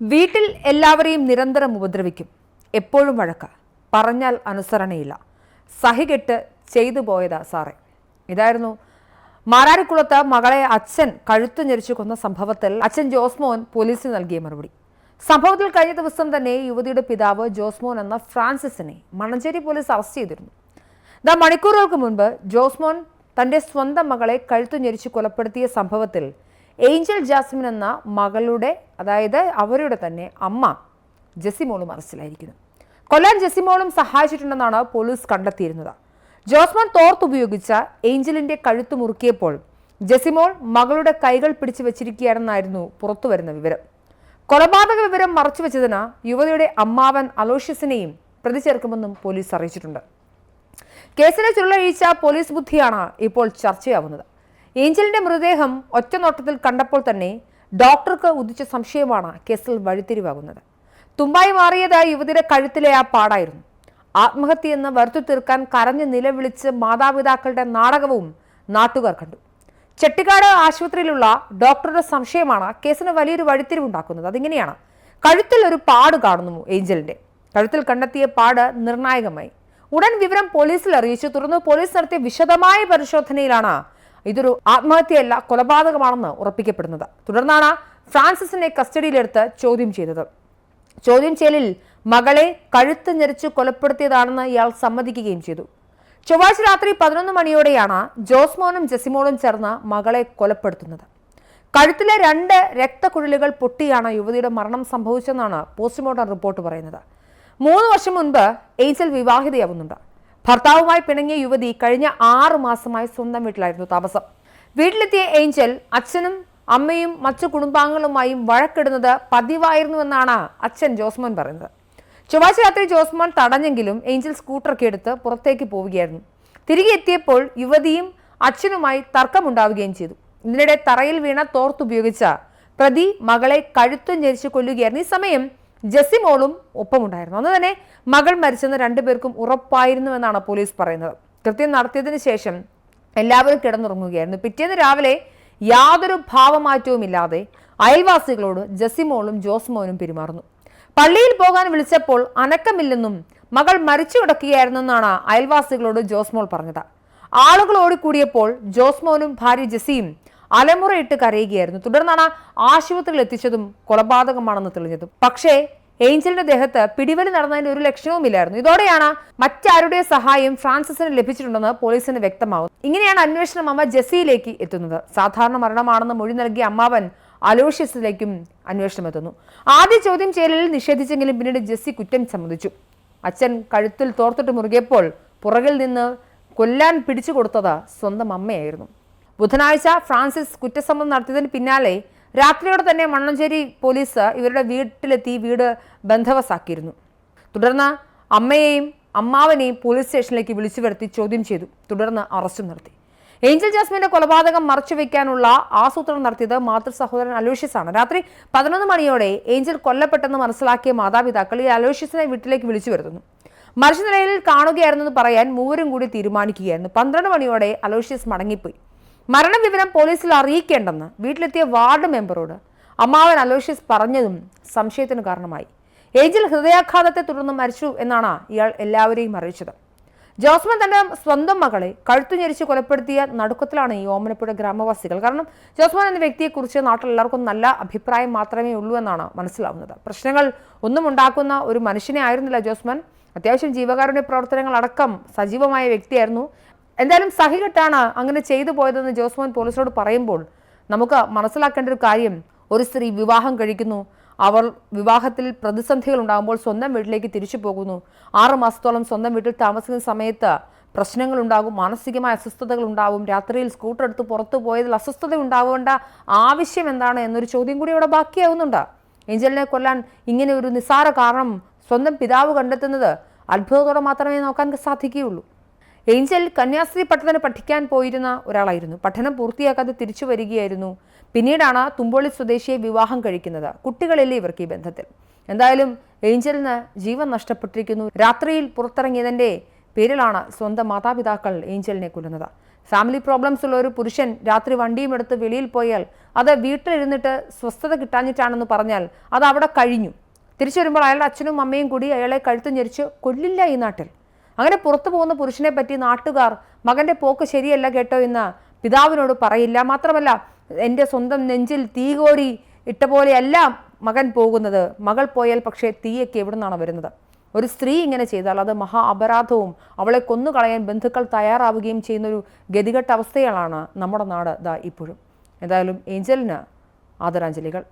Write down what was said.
വീട്ടിൽ എല്ലാവരെയും നിരന്തരം ഉപദ്രവിക്കും. എപ്പോഴും വഴക്ക. പറഞ്ഞാൽ അനുസരണയില്ല. സഹികെട്ട് ചെയ്തു പോയതാ സാറേ. ഇതായിരുന്നു മാരാരിക്കുളത്ത് മകളെ അച്ഛൻ കഴുത്തു ഞെരിച്ചു കൊന്ന സംഭവത്തിൽ അച്ഛൻ ജോസ്മോൻ പോലീസിന് നൽകിയ മറുപടി. സംഭവത്തിൽ കഴിഞ്ഞ ദിവസം തന്നെ യുവതിയുടെ പിതാവ് ജോസ്മോൻ എന്ന ഫ്രാൻസിസിനെ മണഞ്ചേരി പോലീസ് അറസ്റ്റ് ചെയ്തിരുന്നു. ദ മണിക്കൂറുകൾക്ക് മുൻപ് ജോസ്മോൻ തന്റെ സ്വന്തം മകളെ കഴുത്തു ഞെരിച്ച് കൊലപ്പെടുത്തിയ സംഭവത്തിൽ ഏഞ്ചൽ ജാസ്മിൻ എന്ന മകളുടെ അതായത് അവരുടെ തന്നെ അമ്മ ജെസിമോളും അറസ്റ്റിലായിരിക്കുന്നു. കൊല്ലാൻ ജെസിമോളും സഹായിച്ചിട്ടുണ്ടെന്നാണ് പോലീസ് കണ്ടെത്തിയിരുന്നത്. ജോസ്മോൻ തോർത്തുപയോഗിച്ച ഏഞ്ചലിന്റെ കഴുത്ത് മുറുക്കിയപ്പോൾ ജെസിമോൾ മകളുടെ കൈകൾ പിടിച്ചു വെച്ചിരിക്കുകയാണെന്നായിരുന്നു പുറത്തുവരുന്ന വിവരം. കൊലപാതക വിവരം മറച്ചു വെച്ചതിന് യുവതിയുടെ അമ്മാവൻ അലോഷ്യസിനെയും പ്രതി ചേർക്കുമെന്നും പോലീസ് അറിയിച്ചിട്ടുണ്ട്. കേസിനെ ചുരുളഴിച്ച പോലീസ് ബുദ്ധിയാണ് ഇപ്പോൾ ചർച്ചയാവുന്നത്. ഏഞ്ചലിന്റെ മൃതദേഹം ഒറ്റനോട്ടത്തിൽ കണ്ടപ്പോൾ തന്നെ ഡോക്ടർക്ക് ഉദിച്ച സംശയമാണ് കേസിൽ വഴിത്തിരിവാകുന്നത്. തുമ്പായി മാറിയത് യുവതിയുടെ കഴുത്തിലെ ആ പാടായിരുന്നു. ആത്മഹത്യയെന്ന് വരുത്തി തീർക്കാൻ കരഞ്ഞ് നിലവിളിച്ച് മാതാപിതാക്കളുടെ നാടകവും നാട്ടുകാർ കണ്ടു. ചെട്ടിക്കാട് ആശുപത്രിയിലുള്ള ഡോക്ടറുടെ സംശയമാണ് കേസിന് വലിയൊരു വഴിത്തിരിവുണ്ടാക്കുന്നത്. അതിങ്ങനെയാണ്. കഴുത്തിൽ ഒരു പാട് കാണുന്നു ഏഞ്ചലിന്റെ. കഴുത്തിൽ കണ്ടെത്തിയ പാട് നിർണായകമായി. ഉടൻ വിവരം പോലീസിൽ അറിയിച്ചു. തുടർന്ന് പോലീസ് നടത്തിയ വിശദമായ പരിശോധനയിലാണ് ഇതൊരു ആത്മഹത്യയല്ല കൊലപാതകമാണെന്ന് ഉറപ്പിക്കപ്പെടുന്നത്. തുടർന്നാണ് ഫ്രാൻസിസിനെ കസ്റ്റഡിയിലെടുത്ത് ചോദ്യം ചെയ്തത്. ചോദ്യം ചെയ്യലിൽ മകളെ കഴുത്ത് ഞെരിച്ച് കൊലപ്പെടുത്തിയതാണെന്ന് ഇയാൾ സമ്മതിക്കുകയും ചെയ്തു. ചൊവ്വാഴ്ച രാത്രി പതിനൊന്ന് മണിയോടെയാണ് ജോസ്മോനും ജെസിമോളും ചേർന്ന് മകളെ കൊലപ്പെടുത്തുന്നത്. കഴുത്തിലെ രണ്ട് രക്തക്കുഴലുകൾ പൊട്ടിയാണ് യുവതിയുടെ മരണം സംഭവിച്ചെന്നാണ് പോസ്റ്റ്മോർട്ടം റിപ്പോർട്ട് പറയുന്നത്. മൂന്ന് വർഷം മുൻപ് ഏഞ്ചൽ വിവാഹിതയാവുന്നുണ്ട്. ഭർത്താവുമായി പിണങ്ങിയ യുവതി കഴിഞ്ഞ ആറു മാസമായി സ്വന്തം വീട്ടിലായിരുന്നു താമസം. വീട്ടിലെത്തിയ ഏഞ്ചൽ അച്ഛനും അമ്മയും മറ്റു കുടുംബാംഗങ്ങളുമായും വഴക്കിടുന്നത് പതിവായിരുന്നുവെന്നാണ് അച്ഛൻ ജോസ്മോൻ പറയുന്നത്. ചൊവ്വാഴ്ച രാത്രി ജോസ്മോൻ തടഞ്ഞെങ്കിലും ഏഞ്ചൽ സ്കൂട്ടറൊക്കെ എടുത്ത് പുറത്തേക്ക് പോവുകയായിരുന്നു. തിരികെ എത്തിയപ്പോൾ യുവതിയും അച്ഛനുമായി തർക്കമുണ്ടാവുകയും ചെയ്തു. ഇതിനിടെ തറയിൽ വീണ തോർത്തുപയോഗിച്ച പ്രതി മകളെ കഴുത്തു ഞെരിച്ച് കൊല്ലുകയായിരുന്നു. ഈ സമയം ജെസിമോളും ഒപ്പമുണ്ടായിരുന്നു. അന്ന് തന്നെ മകൾ മരിച്ചെന്ന് രണ്ടുപേർക്കും ഉറപ്പായിരുന്നുവെന്നാണ് പോലീസ് പറയുന്നത്. കൃത്യം നടത്തിയതിനു ശേഷം എല്ലാവരും കിടന്നുറങ്ങുകയായിരുന്നു. പിറ്റേന്ന് രാവിലെ യാതൊരു ഭാവമാറ്റവും ഇല്ലാതെ അയൽവാസികളോട് ജസിമോളും ജോസ്മോനും പെരുമാറുന്നു. പള്ളിയിൽ പോകാൻ വിളിച്ചപ്പോൾ അനക്കമില്ലെന്നും മകൾ മരിച്ചു കിടക്കുകയായിരുന്നെന്നാണ് അയൽവാസികളോട് ജോസ്മോൾ പറഞ്ഞത്. ആളുകൾ ഓടിക്കൂടിയപ്പോൾ ജോസ്മോനും ഭാര്യ ജെസിയും അലമുറയിട്ട് കരയുകയായിരുന്നു. തുടർന്നാണ് ആശുപത്രിയിൽ എത്തിച്ചതും കൊലപാതകമാണെന്ന് തെളിഞ്ഞതും. പക്ഷേ ഏഞ്ചലിന്റെ ദേഹത്ത് പിടിവലി നടന്നതിന്റെ ഒരു ലക്ഷണവുമില്ലായിരുന്നു. ഇതോടെയാണ് മറ്റാരുടെ സഹായം ഫ്രാൻസിസിന് ലഭിച്ചിട്ടുണ്ടെന്ന് പോലീസിന് വ്യക്തമാകും ഇങ്ങനെയാണ് അന്വേഷണം അമ്മ ജെസ്സിയിലേക്ക് എത്തുന്നത്. സാധാരണ മരണമാണെന്ന് മൊഴി നൽകിയ അമ്മാവൻ അലോഷ്യസിലേക്കും അന്വേഷണം എത്തുന്നു. ആദ്യ ചോദ്യം ചെയ്യലിൽ നിഷേധിച്ചെങ്കിലും പിന്നീട് ജെസ്സി കുറ്റം സമ്മതിച്ചു. അച്ഛൻ കഴുത്തിൽ തോർത്തിട്ട് മുറുകിയപ്പോൾ പുറകിൽ നിന്ന് കൊല്ലാൻ പിടിച്ചു കൊടുത്തത് സ്വന്തം അമ്മയായിരുന്നു. ബുധനാഴ്ച ഫ്രാൻസിസ് കുറ്റസമ്മതം നടത്തിയതിന് പിന്നാലെ രാത്രിയോടെ തന്നെ മണ്ണഞ്ചേരി പോലീസ് ഇവരുടെ വീട്ടിലെത്തി വീട് ബന്ധവസാക്കിയിരുന്നു. തുടർന്ന് അമ്മയെയും അമ്മാവനെയും പോലീസ് സ്റ്റേഷനിലേക്ക് വിളിച്ചു വരുത്തി ചോദ്യം ചെയ്തു. തുടർന്ന് അറസ്റ്റ് നടത്തി. ഏഞ്ചൽ ജാസ്മിന്റെ കൊലപാതകം മറച്ചുവെക്കാനുള്ള ആസൂത്രണം നടത്തിയത് മാതൃ സഹോദരൻ അലോഷ്യസ് ആണ് രാത്രി പതിനൊന്ന് മണിയോടെ ഏഞ്ചൽ കൊല്ലപ്പെട്ടെന്ന് മനസ്സിലാക്കിയ മാതാപിതാക്കൾ ഈ അലോഷ്യസിനെ വീട്ടിലേക്ക് വിളിച്ചു വരുത്തുന്നു. മരിച്ച നിലയിൽ കാണുകയായിരുന്നെന്ന് പറയാൻ മൂവരും കൂടി തീരുമാനിക്കുകയായിരുന്നു. പന്ത്രണ്ട് മണിയോടെ അലോഷ്യസ് മടങ്ങിപ്പോയി. മരണവിവരം പോലീസിൽ അറിയിക്കേണ്ടെന്ന് വീട്ടിലെത്തിയ വാർഡ് മെമ്പറോട് അമ്മാവൻ അലോഷ്യസ് പറഞ്ഞതും സംശയത്തിന് കാരണമായി. ഏജിൽ ഹൃദയാഘാതത്തെ തുടർന്ന് മരിച്ചു എന്നാണ് ഇയാൾ എല്ലാവരെയും അറിയിച്ചത്. ജോസ്മൻ തന്റെ സ്വന്തം മകളെ കഴുത്തു ഞെരിച്ച് കൊലപ്പെടുത്തിയ നടുക്കത്തിലാണ് ഈ ഓമനപ്പുഴ ഗ്രാമവാസികൾ. കാരണം ജോസ്മൻ എന്ന വ്യക്തിയെക്കുറിച്ച് നാട്ടിലെല്ലാവർക്കും നല്ല അഭിപ്രായം മാത്രമേ ഉള്ളൂ എന്നാണ് മനസ്സിലാവുന്നത്. പ്രശ്നങ്ങൾ ഒന്നും ഉണ്ടാക്കുന്ന ഒരു മനുഷ്യനെ ആയിരുന്നില്ല ജോസ്മൻ. അത്യാവശ്യം ജീവകാരുണ്യ പ്രവർത്തനങ്ങൾ അടക്കം സജീവമായ വ്യക്തിയായിരുന്നു. എന്തായാലും സഹികെട്ടാണ് അങ്ങനെ ചെയ്തു പോയതെന്ന് ജോസ്മോൻ പോലീസിനോട് പറയുമ്പോൾ നമുക്ക് മനസ്സിലാക്കേണ്ട ഒരു കാര്യം ഒരു സ്ത്രീ വിവാഹം കഴിക്കുന്നു. അവർ വിവാഹത്തിൽ പ്രതിസന്ധികൾ ഉണ്ടാകുമ്പോൾ സ്വന്തം വീട്ടിലേക്ക് തിരിച്ചു പോകുന്നു. ആറ് മാസത്തോളം സ്വന്തം വീട്ടിൽ താമസിക്കുന്ന സമയത്ത് പ്രശ്നങ്ങൾ ഉണ്ടാകും മാനസികമായ അസ്വസ്ഥതകൾ ഉണ്ടാവും. രാത്രിയിൽ സ്കൂട്ടർ എടുത്ത് പുറത്തു പോയതിൽ അസ്വസ്ഥത ഉണ്ടാവേണ്ട ആവശ്യം എന്താണ് എന്നൊരു ചോദ്യം കൂടി അവിടെ ബാക്കിയാവുന്നുണ്ട്. ഏഞ്ചലിനെ കൊല്ലാൻ ഇങ്ങനെ ഒരു നിസ്സാര കാരണം സ്വന്തം പിതാവ് കണ്ടെത്തുന്നത് അത്ഭുതത്തോടെ മാത്രമേ നോക്കാൻ സാധിക്കുകയുള്ളൂ. ഏഞ്ചൽ കന്യാസ്ത്രീ പട്ടണത്തിന് പഠിക്കാൻ പോയിരുന്ന ഒരാളായിരുന്നു. പഠനം പൂർത്തിയാക്കാതെ തിരിച്ചു വരികയായിരുന്നു. പിന്നീടാണ് തുമ്പോളി സ്വദേശിയെ വിവാഹം കഴിക്കുന്നത്. കുട്ടികളില്ലേ ഇവർക്ക് ഈ ബന്ധത്തിൽ. എന്തായാലും ഏഞ്ചലിന് ജീവൻ നഷ്ടപ്പെട്ടിരിക്കുന്നു. രാത്രിയിൽ പുറത്തിറങ്ങിയതിന്റെ പേരിലാണ് സ്വന്തം മാതാപിതാക്കൾ ഏഞ്ചലിനെ കൊല്ലുന്നത്. ഫാമിലി പ്രോബ്ലംസ് ഉള്ള ഒരു പുരുഷൻ രാത്രി വണ്ടിയും എടുത്ത് വെളിയിൽ പോയാൽ അത് വീട്ടിലിരുന്നിട്ട് സ്വസ്ഥത കിട്ടാഞ്ഞിട്ടാണെന്ന് പറഞ്ഞാൽ അത് അവിടെ കഴിഞ്ഞു. തിരിച്ചു വരുമ്പോൾ അയാളുടെ അച്ഛനും അമ്മയും കൂടി അയാളെ കഴുത്ത് ഞെരിച്ച് കൊല്ലില്ല ഈ നാട്ടിൽ. അങ്ങനെ പുറത്തു പോകുന്ന പുരുഷനെ പറ്റി നാട്ടുകാർ മകന്റെ പോക്ക് ശരിയല്ല കേട്ടോ എന്ന് പിതാവിനോട് പറയില്ല. മാത്രമല്ല എന്റെ സ്വന്തം നെഞ്ചിൽ തീകോരി ഇട്ട പോലെയല്ല മകൻ പോകുന്നത്. മകൾ പോയാൽ പക്ഷേ തീയൊക്കെ എവിടെ നിന്നാണ് വരുന്നത്? ഒരു സ്ത്രീ ഇങ്ങനെ ചെയ്താൽ അത് മഹാ അപരാധവും അവളെ കൊന്നുകളയാൻ ബന്ധുക്കൾ തയ്യാറാവുകയും ചെയ്യുന്ന ഒരു ഗതികെട്ട അവസ്ഥകളാണ് നമ്മുടെ നാട് ദാ ഇപ്പോഴും. എന്തായാലും ഏഞ്ചലിന് ആദരാഞ്ജലികൾ.